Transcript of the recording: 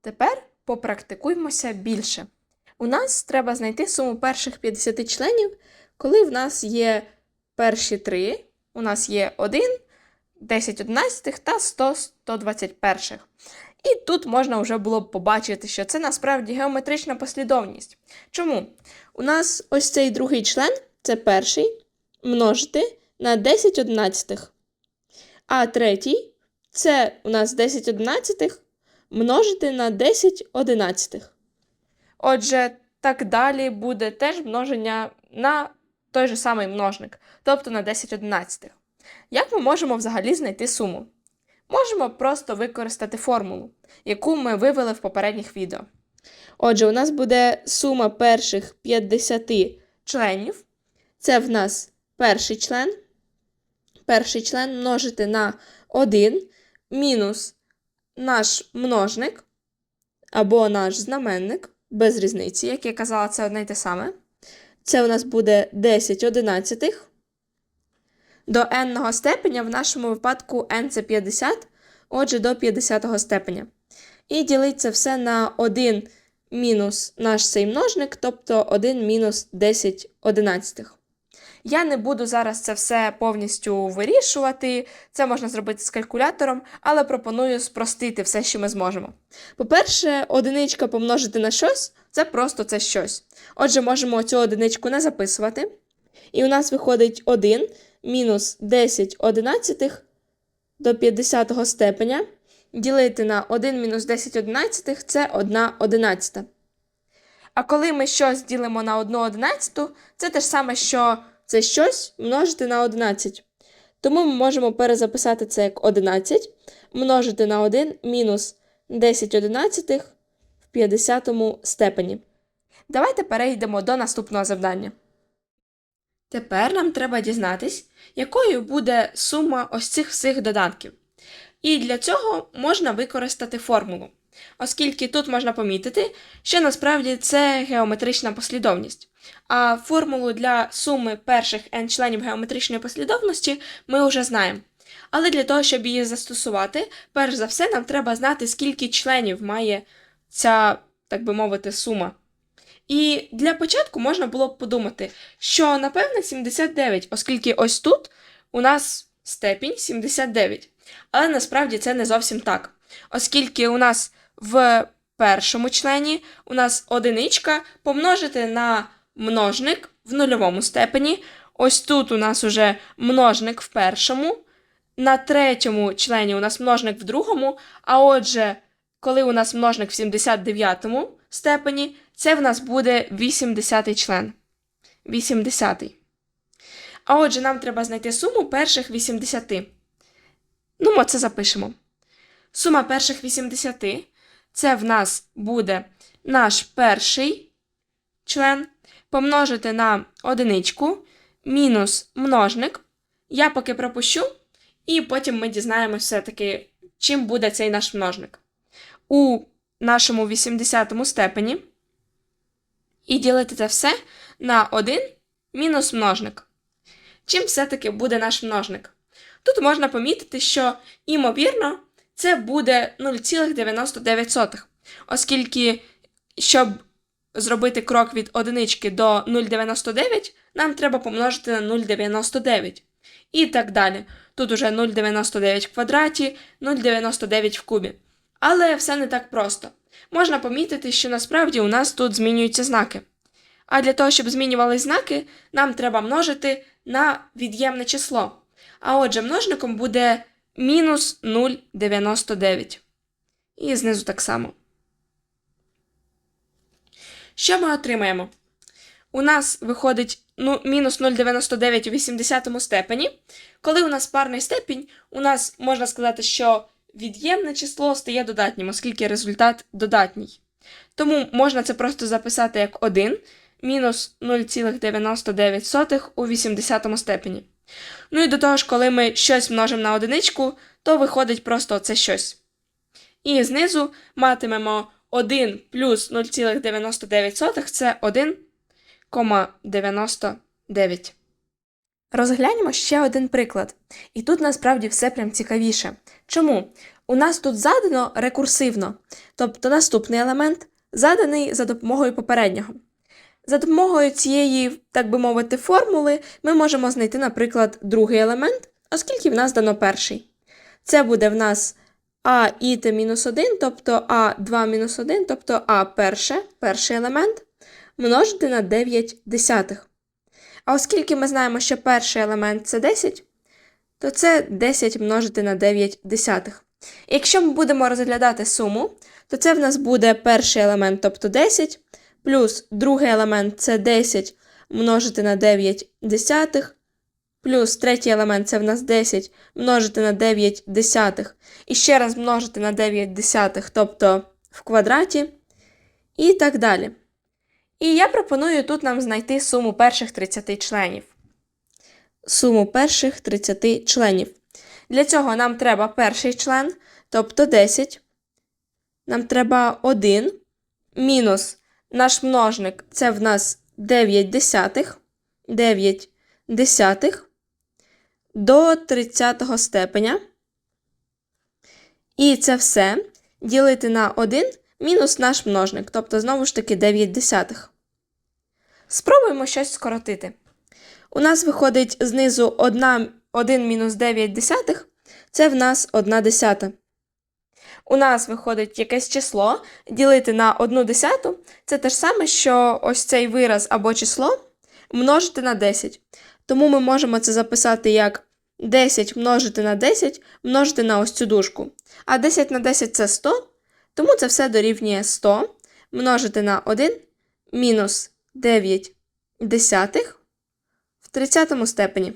Тепер попрактикуймося більше. У нас треба знайти суму перших 50 членів, коли в нас є перші три, у нас є 1, 10 одинадцятих та 100 121. І тут можна вже було б побачити, що це насправді геометрична послідовність. Чому? У нас ось цей другий член, це перший, множити на 10 одинадцятих. А третій це у нас 10 одинадцятих множити на 10 одинадцятих. Отже, так далі буде теж множення на той же самий множник, тобто на 10 одинадцятих. Як ми можемо взагалі знайти суму? Можемо просто використати формулу, яку ми вивели в попередніх відео. Отже, у нас буде сума перших 50 членів. Це в нас перший член. Перший член множити на 1 мінус наш множник або наш знаменник, без різниці, як я казала, це одне й те саме. Це у нас буде 10 одинадцятих. До n степеня в нашому випадку n це 50, отже, до 50 степеня. І ділить це все на 1 мінус наш цей множник, тобто 1 мінус 10 одинадцятих. Я не буду зараз це все повністю вирішувати, це можна зробити з калькулятором, але пропоную спростити все, що ми зможемо. По-перше, одиничка помножити на щось це просто це щось. Отже, можемо цю одиничку не записувати. І у нас виходить 1 мінус 10 одинадцятих до 50 степеня. Ділити на 1 мінус 10 одинадцятих це 1 одинадцята. А коли ми щось ділимо на 1 одинадцяту, це те ж саме, що це щось множити на 11. Тому ми можемо перезаписати це як 11 множити на 1 мінус 10 одинадцятих в 50 степені. Давайте перейдемо до наступного завдання. Тепер нам треба дізнатись, якою буде сума ось цих всіх додатків. І для цього можна використати формулу, оскільки тут можна помітити, що насправді це геометрична послідовність. А формулу для суми перших n членів геометричної послідовності ми вже знаємо. Але для того, щоб її застосувати, перш за все, нам треба знати, скільки членів має ця, так би мовити, сума. І для початку можна було б подумати, що напевне 79, оскільки ось тут у нас степінь 79. Але насправді це не зовсім так. Оскільки у нас в першому члені у нас одиничка помножити на множник в нульовому степені. Ось тут у нас уже множник в першому, на третьому члені у нас множник в другому, а отже, коли у нас множник в 79 степені, це в нас буде 80 член. 80. А отже, нам треба знайти суму перших 80. Ну, ми це запишемо. Сума перших 80 це в нас буде наш перший член помножити на одиничку мінус множник. Я поки пропущу, і потім ми дізнаємося все-таки, чим буде цей наш множник. У нашому 80 степені. І ділити це все на 1 мінус множник. Чим все-таки буде наш множник? Тут можна помітити, що, імовірно, це буде 0,99, оскільки, щоб зробити крок від одинички до 0,99, нам треба помножити на 0,99. І так далі. Тут уже 0,99 в квадраті, 0,99 в кубі. Але все не так просто. Можна помітити, що насправді у нас тут змінюються знаки. А для того, щоб змінювались знаки, нам треба множити на від'ємне число. А отже, множником буде мінус 0,99. І знизу так само. Що ми отримаємо? У нас виходить ну, мінус 0,99 у 80 степені. Коли у нас парний степінь, у нас можна сказати, що від'ємне число стає додатнім, оскільки результат додатній. Тому можна це просто записати як 1 мінус 0,99 у 80 степені. Ну і до того ж, коли ми щось множимо на одиничку, то виходить просто це щось. І знизу матимемо 1 плюс 0,99 це 1,99. Розгляньмо ще один приклад. І тут насправді все прям цікавіше. Чому? У нас тут задано рекурсивно, тобто наступний елемент заданий за допомогою попереднього. За допомогою цієї, так би мовити, формули ми можемо знайти, наприклад, другий елемент, оскільки в нас дано перший. Це буде в нас а іт мінус 1, тобто а2 мінус 1, тобто а перше, перший елемент, множити на 9 десятих. А оскільки ми знаємо, що перший елемент це 10, то це 10 множити на 9 десятих. Якщо ми будемо розглядати суму, то це в нас буде перший елемент, тобто 10, плюс другий елемент це 10 множити на 9 десятих, плюс третій елемент це в нас 10 множити на 9 десятих, і ще раз множити на 9 десятих, тобто в квадраті, і так далі. І я пропоную тут нам знайти суму перших 30 членів. Суму перших 30 членів. Для цього нам треба перший член, тобто 10. Нам треба 1 мінус наш множник це в нас 9 десятих. 9 десятих до 30 степеня. І це все ділити на 1 мінус наш множник, тобто знову ж таки 9 десятих. Спробуємо щось скоротити. У нас виходить знизу 1, 1 мінус 9 десятих, це в нас 1 десята. У нас виходить якесь число, ділити на 1 десяту, це те ж саме, що ось цей вираз або число множити на 10. Тому ми можемо це записати як 10 множити на 10 множити на ось цю дужку. А 10 на 10 це 100, тому це все дорівнює 100 множити на 1 мінус 9 десятих в 30 степені.